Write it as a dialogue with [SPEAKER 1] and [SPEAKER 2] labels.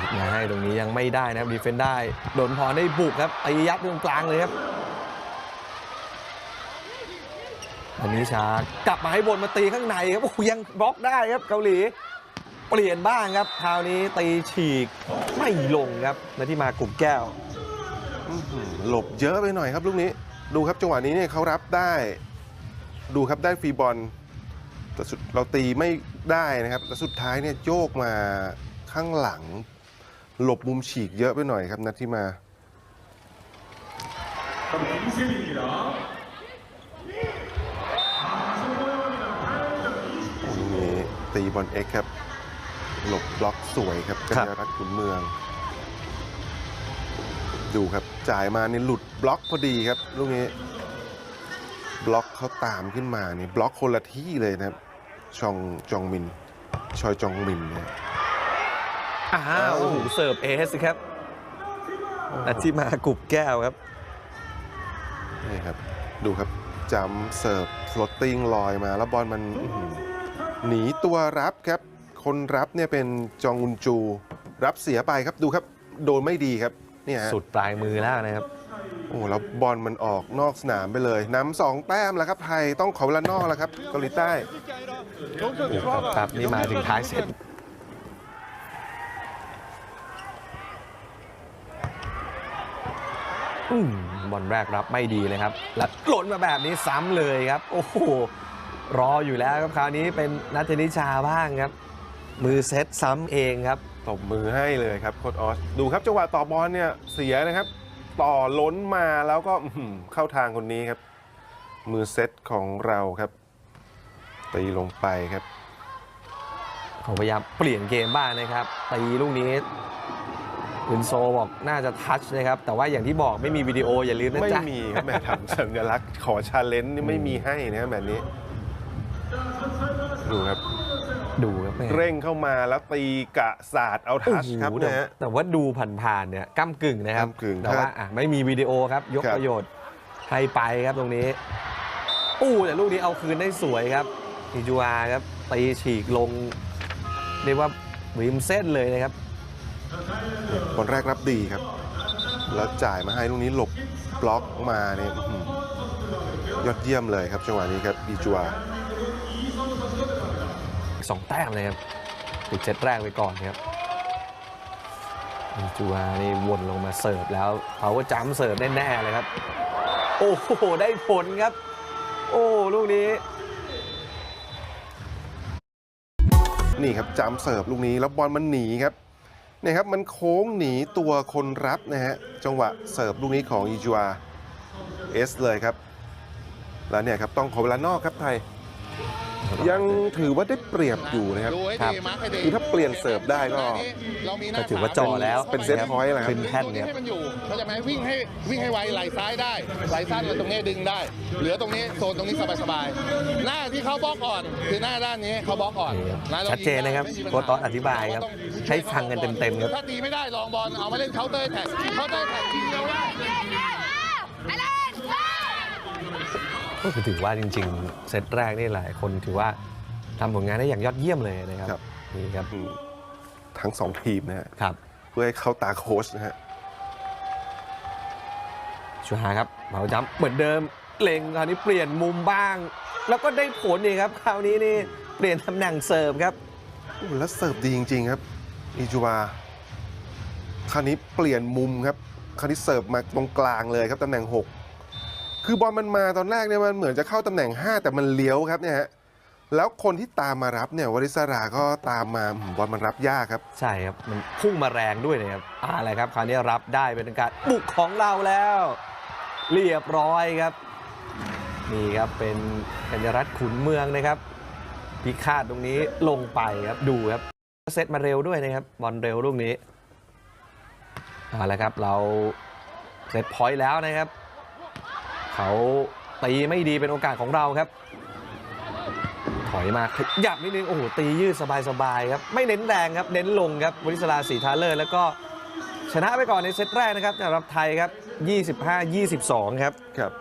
[SPEAKER 1] ดีมาให้ตรงนี้ยังไม่ได้นะครับดีเฟนได้โดนพรได้บุกครับตียัดตรงกลางเลยครับอันนี้ชากลับมาให้บนมาตีข้างในครับโอ้ยังบล็อกได้ครับเกาหลี เปลี่ยนบ้างครับคราวนี้ตีฉีกไม่ลงครับนาที่มากลุ่มแก้ว
[SPEAKER 2] หลบเยอะไปหน่อยครับลูกนี้ ดูครับจังหวะนี้เนี่ยเขารับได้ ดูครับได้ฟรีบอลแต่สุดเราตีไม่ได้นะครับแล้วสุดท้ายเนี่ยโยกมาข้างหลัง หลบมุมฉีกเยอะไปหน่อยครับนัดที่มาลูกนี้ตีบอลเอ็กซ์ครับ หลบบล็อกสวยครับกัญ
[SPEAKER 1] ครับ
[SPEAKER 2] ญารัตน์ขุนเมือง ดูครับจ่ายมานี่หลุดบล็อกพอดีครับลูกนี้ บล็อกเขาตามขึ้นมานี่บล็อกคนละที่เลยนะครับ ชองจองมิน ชอยจองมินเนี่ย
[SPEAKER 1] อ้าวโอ้โหเสิร์ฟเอสครับนาที่มากลุ่มแก้วครับ
[SPEAKER 2] นี่ครับ ดูครับจำเสิร์ฟฟลอตติ้งลอยมา แล้วบอลมันอื้อหือหนีตัวรับครับ คนรับเนี่ยเป็นจองอุนจู รับเสียไปครับดูครับ โดนไม่ดีครับเนี่ยฮะ
[SPEAKER 1] สุดปลายมือแล้วนะครับ
[SPEAKER 2] โอ้แล้วบอลมันออกนอกสนามไปเลยนำสองแต้มแล้วครับไทยต้องขอเวลานอกแล้วครับเกาหลีใต้
[SPEAKER 1] ครับนี่มาถึงท้ายเซตอืม บอลแรกรับไม่ดีเลยครับ แล้วหล่นมาแบบนี้ซ้ำเลยครับ โอ้โห รออยู่แล้วครับคราวนี้เป็นนัทนิชาบ้างครับ มือเซตซ้ำเองครับ
[SPEAKER 2] ตบมือให้เลยครับโค้ดออส ดูครับจังหวะต่อบอลเนี่ยเสียนะครับ ต่อล้นมาแล้วก็อื้อหือเข้าทางคนนี้ครับ มือเซตของเราครับ ตีลงไปครับ
[SPEAKER 1] เขาพยายามเปลี่ยนเกมบ้างนะครับตีลูกนี้ อุนโซบอกน่าจะทัชนะครับ แต่ว่าอย่างที่บอกไม่มีวิดีโออย่าลืมนะ
[SPEAKER 2] ไม่
[SPEAKER 1] จ๊ะ
[SPEAKER 2] มีครับแหม่ทำสัญลักษณ์ขอชาเลนจ์นี่ไม่มีให้นะครับแบบนี้ ดูครับ
[SPEAKER 1] ดูครับแม่
[SPEAKER 2] เร่งเข้ามาแล้วตีกะศาสตร์เอาทัชครับ
[SPEAKER 1] โอ้โหแต่
[SPEAKER 2] นะฮะ
[SPEAKER 1] แต่ว่าดูผ่านๆเนี่ยก้ากึ่งนะครับ
[SPEAKER 2] ก้ำกึ่ง
[SPEAKER 1] แต่ว่า
[SPEAKER 2] ครับ
[SPEAKER 1] อะไม่มีวิดีโอครับ ยก
[SPEAKER 2] ครับ
[SPEAKER 1] ประโยชน์ให้ไปครับตรงนี้อู้แต่ลูกนี้เอาคืนได้สวยครับอิจูอาครับตีฉีกลง เรียกว่าริมเส้นเลยนะครับ
[SPEAKER 2] บอลแรกรับดีครับ แล้วจ่ายมาให้ลูกนี้หลบบล็อกมาเนี่ยอื้อหือยอดเยี่ยมเลยครับจังหวะนี้ครับบีจัว
[SPEAKER 1] สองแต้มเลยครับปิดเซตแรกไปก่อนครับอิจูอานี่วนลงมาเสิร์ฟแล้วเขาก็จ้ำเสิร์ฟแน่ๆเลยครับ โอ้โห ได้ผลครับ โอ้ลูกนี้
[SPEAKER 2] นี่ครับจัมป์เสิร์ฟลูกนี้แล้วบอลมันหนีครับเนี่ยครับมันโค้งหนีตัวคนรับนะฮะจังหวะเสิร์ฟลูกนี้ของอีจูอาเอสเลยครับ แล้วเนี่ยครับต้องขอเวลานอกครับไทย ยังถือว่าได้เปรียบอยู่นะครับ
[SPEAKER 3] ดูให้
[SPEAKER 1] ครั
[SPEAKER 3] ดี
[SPEAKER 1] บ
[SPEAKER 3] มาร์คให้ดี
[SPEAKER 2] คือถ้าเปลี่ยนเสิร์ฟได้ก็
[SPEAKER 3] เรามีหน้
[SPEAKER 1] ก็ถือว่าจ่อแล้ว
[SPEAKER 2] เป็นเซตพอยต์แหละครับ
[SPEAKER 1] ขึ้นแท่นเนี่ย
[SPEAKER 3] ให้มันอยู่เขาใจะไหมวิ่งให้วิ่งให้ไวไหลซ้ายได้ไหลซ้ายเหลือตรงนี้ดึงได้ เหลือตรงนี้โซนตรงนี้สบายๆหน้าที่เขาบล็อกก่อนคือหน้าด้านนี้เขาบล็อกก่อนะรา
[SPEAKER 1] ชัดเจนนะครับ
[SPEAKER 3] ไม่มีปัญหา
[SPEAKER 1] โค้ชตอสอธิบายครับให้ฟังกันเต็มๆครับ
[SPEAKER 3] ถ้าตีไม่ได้ลองบอลเอามาเล่นเคาน์เตอร์แท็กเคาน์เตอร์แท็กทีเดียวได้
[SPEAKER 1] ก็คือถือว่าจริง ๆ เซตแรกนี่หลายคนถือว่าทำผลงานได้อย่างยอดเยี่ยมเลยนะครับ
[SPEAKER 2] ครับ
[SPEAKER 1] นี่ครับ
[SPEAKER 2] อืมทั้งสองทีมนะฮะ
[SPEAKER 1] ครับ
[SPEAKER 2] เพื่อให้เข้าตาโค้ชนะฮะ
[SPEAKER 1] ชูฮาครับเหมาจ้ำเหมือนเดิมเล็งคราวนี้เปลี่ยนมุมบ้าง แล้วก็ได้ผลนี่ครับคราวนี้นี่เปลี่ยนตำแหน่งเสิร์ฟครับ
[SPEAKER 2] โอ้แล้วเสิร์ฟดีจริง ๆ ครับอีจัวคราวนี้เปลี่ยนมุมครับ คราวนี้เสิร์ฟมาตรงกลางเลยครับตำแหน่ง6 คือบอลมันมาตอนแรกเนี่ยมันเหมือนจะเข้าตำแหน่ง 5 แต่มันเลี้ยวครับเนี่ยฮะแล้วคนที่ตามมารับเนี่ยวริศราก็ตามมาบอลมันรับยากครับ
[SPEAKER 1] ใช่ครับ มันพุ่งมาแรงด้วยนะครับอะไรครับ คราวนี้รับได้เป็นการบุกของเราแล้ว เรียบร้อยครับ นี่ครับเป็นกัญญรัตน์ขุนเมืองนะครับ พิฆาตตรงนี้ลงไปครับดูครับเซตมาเร็วด้วยนะครับบอลเร็วลูกนี้เอาละครับเราเซตพอยต์แล้วนะครับ เขาตีไม่ดีเป็นโอกาสของเราครับ ถอยมาขยับนิดนึง โอ้โห ตียืดสบายๆครับ ไม่เน้นแรงครับ เน้นลงครับวริศราสีทาเลอร์ แล้วก็ชนะไปก่อนในเซตแรกนะครับสำหรับไทยครับ 25-22 ครับ
[SPEAKER 2] ครับ